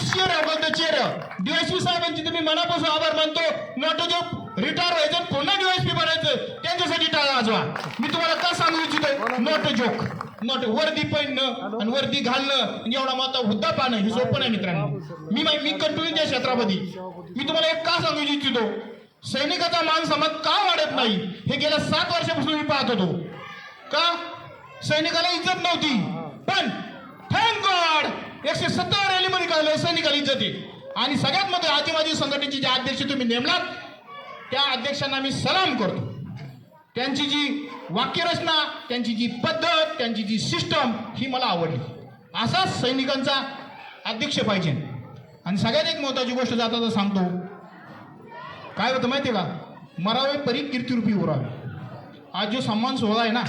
Share अवगत chair DSP साहेबांची तुम्ही मनापासून आभार मानतो. नॉट जो रिटायर व्हायचं पुन्हा डीएसपी बनायचं त्यांच्यासाठी टाळा वाजवा मी तुम्हाला का सांगू इच्छितो नॉट जोक. नॉट. वर्दी पहिणं आणि वर्दी घालणं एवढा माता हुद्दा पाहणं हे सोपं नाही मित्रांनो. मी माहिती मी कंटिन्यू त्या क्षेत्रामध्ये. मी तुम्हाला एक का सांगू इच्छितो? सैनिकाचा मान सन्मान का वाढत नाही? हे गेल्या सात वर्षापासून मी पाहत होतो. का? सैनिकाला इज्जत नव्हती. पण एकशे सत्तर रॅलीमध्ये कळलं सैनिकाला इज्जत? आणि सगळ्यात मध्ये आजी माझी संघटनेचे जे अध्यक्ष तुम्ही नेमलात त्या अध्यक्षांना मी सलाम करतो. त्यांची जी वाक्यरचना त्यांची जी पद्धत त्यांची जी सिस्टम ही मला आवडली. असाच सैनिकांचा अध्यक्ष पाहिजे. आणि सगळ्यात एक महत्वाची गोष्ट जाता तर सांगतो. काय होतं माहिती आहे का? मरावे परी कीर्तिरूपी उरावे आज जो सन्मान सोहळा आहे ना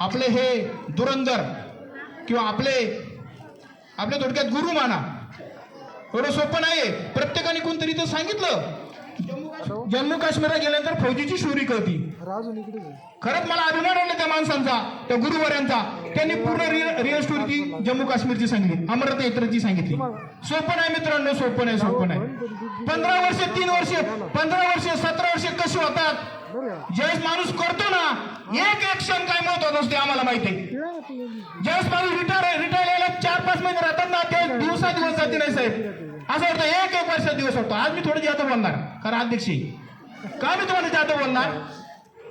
आपले हे धुरंधर किंवा आपले आपल्या थोडक्यात गुरु माना. एवढं सोपं नाहीये. प्रत्येकाने कोणतरी तर सांगितलं. जम्मू काश्मीरला गेल्यानंतर फौजीची शोरी कळती. खरंच मला अभिमान वाटला त्या माणसांचा त्या गुरुवाऱ्यांचा त्यांनी पूर्ण रिअल रिअल स्टोरी ती जम्मू काश्मीरची सांगितली. अमरनाथ यात्राची सांगितली. सोपं आहे मित्रांनो सोपं आहे सोपं आहे पंधरा वर्ष तीन वर्ष पंधरा वर्ष सतरा वर्ष कशी होतात? ज्यावेळेस माणूस करतो ना एक एक क्षण काय महत्वाचं असते आम्हाला माहिती आहे. ज्यावेळेस माणूस रिटायर जाते नाही साहेब. असं वाटतं एक एक वर्ष दिवस होतो. आज मी थोडं जातो बोलणार. कारण अध्यक्ष. का मी तुम्हाला जातो बोलणार?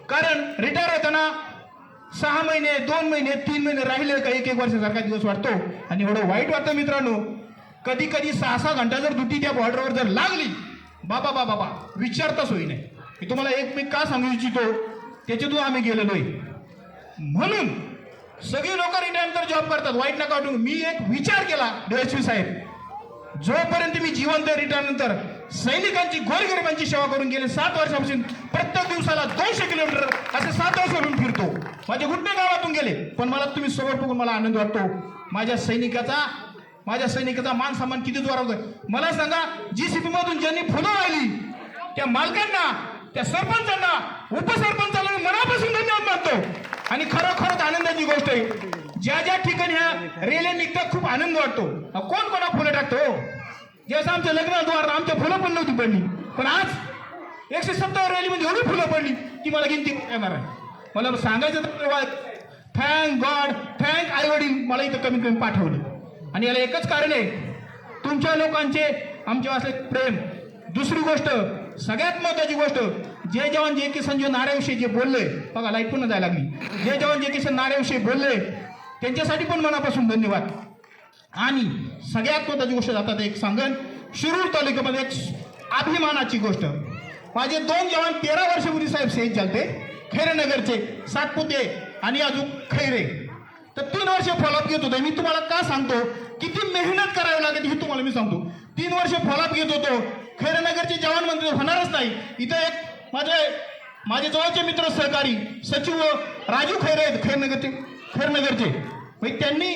कारण रिटायर होताना सहा महिने दोन महिने तीन महिने राहिले का एक एक वर्षासारखा दिवस वाटतो. आणि एवढं वाईट वाटतं मित्रांनो. कधी कधी सहा सहा घंटा जर दुटी त्या बॉर्डरवर जर लागली बाबा बाबा बाबा विचारताच होई नाही मी तुम्हाला एक मी का सांगू इच्छितो? त्याच्यातून आम्ही गेलेलो आहे. म्हणून सगळी लोक रिटायर जॉब करतात. वाईट नका वाटून मी एक विचार केला डीएसपी साहेब. जोपर्यंत मी जिवंत रिटायरनंतर सैनिकांची गोरगरिबांची सेवा करून गेले सात वर्षापासून प्रत्येक दिवसाला दोनशे किलोमीटर असे सात वर्ष वर्षापासून फिरतो. माझे घुटणे गावातून गेले पण मला तुम्ही सोबत बघून मला आनंद वाटतो. माझ्या सैनिकाचा माझ्या सैनिकाचा मान सन्मान किती जोरात होतोय. मला सांगा जी सी मधून ज्यांनी फुलं राहिली त्या मालकांना त्या सरपंचांना उपसरपंचाला मनापासून धन्यवाद मानतो. आणि खरोखरच आनंदाची गोष्ट आहे ज्या ज्या ठिकाणी ह्या रेल्वे निघतात खूप आनंद वाटतो. कोण कोणा फुलं टाकतो ज्यावेळेस आमच्या लग्नाद्वार आमच्या फुलं पण नव्हती पडली. पण आज एकशे सत्तर रॅलीमध्ये म्हणजे एवढी फुलं पडली की मला गिनती येणार आहे? मला सांगायचं तर थँक गॉड थँक आई वडील मला इथं कमीत कमी पाठवलं. आणि याला एकच कारण आहे तुमच्या लोकांचे आमच्या असले प्रेम. दुसरी गोष्ट सगळ्यात महत्वाची गोष्ट जय जवान जय किसन जे नाऱ्याविषयी जे बोलले बघा लाइट पुन्हा जायला लागली. जय जवान जय किसन नाऱ्याविषयी बोलले त्यांच्यासाठी पण मनापासून धन्यवाद. आणि सगळ्यात महत्वाची गोष्ट जातात एक सांगन शिरूर तालुक्यामध्ये एक अभिमानाची गोष्ट. माझे दोन जवान तेरा वर्षापूर्वी साहेब शहीद झालते खैरेनगरचे सातपुते आणि अजून खैरे. तर तीन वर्ष फॉलोअप घेत होतो. मी तुम्हाला का सांगतो? किती मेहनत करावी लागेल हे तुम्हाला मी सांगतो. तीन वर्ष फॉलोअप घेत होतो. खैरेनगरचे जवान म्हणजे होणारच नाही. इथं एक माझे माझे जवळचे मित्र सहकारी सचिव राजू खैरे आहेत खैरनगरचे खैरनगरचे. म्हणजे त्यांनी